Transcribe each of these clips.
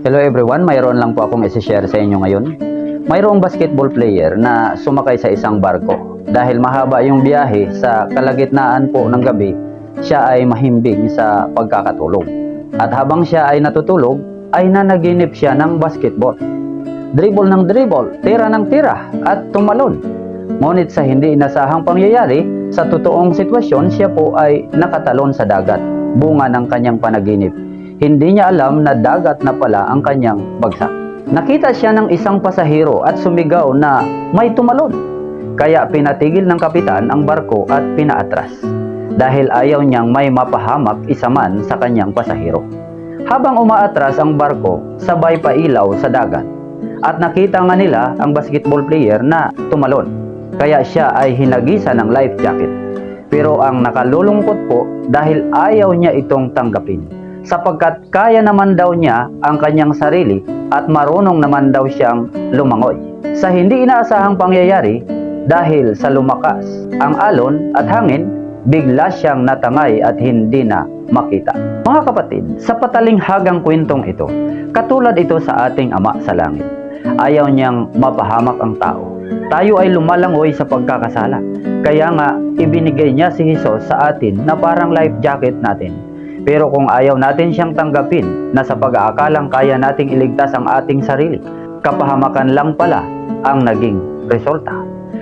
Hello everyone, mayroon lang po akong isi-share sa inyo ngayon. Mayroong basketball player na sumakay sa isang barko. Dahil mahaba yung biyahe sa kalagitnaan po ng gabi, siya ay mahimbing sa pagkakatulog. At habang siya ay natutulog, ay nanaginip siya ng basketball. Dribble ng dribble, tira ng tira, at tumalon. Ngunit sa hindi inasahang pangyayari, sa totoong sitwasyon siya po ay nakatalon sa dagat, bunga ng kanyang panaginip. Hindi niya alam na dagat na pala ang kanyang bagsak. Nakita siya ng isang pasahero at sumigaw na may tumalon. Kaya pinatigil ng kapitan ang barko at pinaatras. Dahil ayaw niyang may mapahamak isa man sa kanyang pasahero. Habang umaatras ang barko, sabay pa ilaw sa dagat. At nakita nga nila ang basketball player na tumalon. Kaya siya ay hinagisa ng life jacket. Pero ang nakalulungkot po dahil ayaw niya itong tanggapin. Sapagkat kaya naman daw niya ang kanyang sarili at marunong naman daw siyang lumangoy. Sa hindi inaasahang pangyayari, dahil sa lumakas ang alon at hangin, bigla siyang natangay at hindi na makita. Mga kapatid, sa patalinghagang kwentong ito, katulad ito sa ating Ama sa Langit. Ayaw niyang mapahamak ang tao. Tayo ay lumalangoy sa pagkakasala. Kaya nga, ibinigay niya si Jesus sa atin na parang life jacket natin. Pero kung ayaw natin siyang tanggapin na sa pag-aakalang kaya nating iligtas ang ating sarili, kapahamakan lang pala ang naging resulta.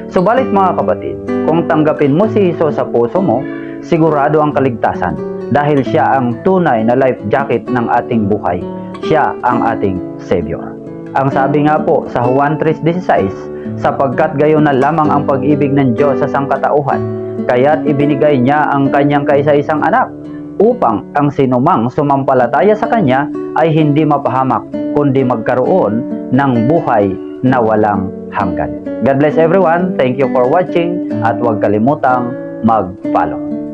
Subalit mga kapatid, kung tanggapin mo si Jesus sa puso mo, sigurado ang kaligtasan dahil siya ang tunay na life jacket ng ating buhay. Siya ang ating Savior. Ang sabi nga po sa Juan 3.16, sapagkat gayon na lamang ang pag-ibig ng Diyos sa sangkatauhan, kaya't ibinigay niya ang kanyang kaisa-isang anak upang ang sinumang sumampalataya sa kanya ay hindi mapahamak kundi magkaroon ng buhay na walang hanggan. God bless everyone. Thank you for watching at huwag kalimutang mag-follow.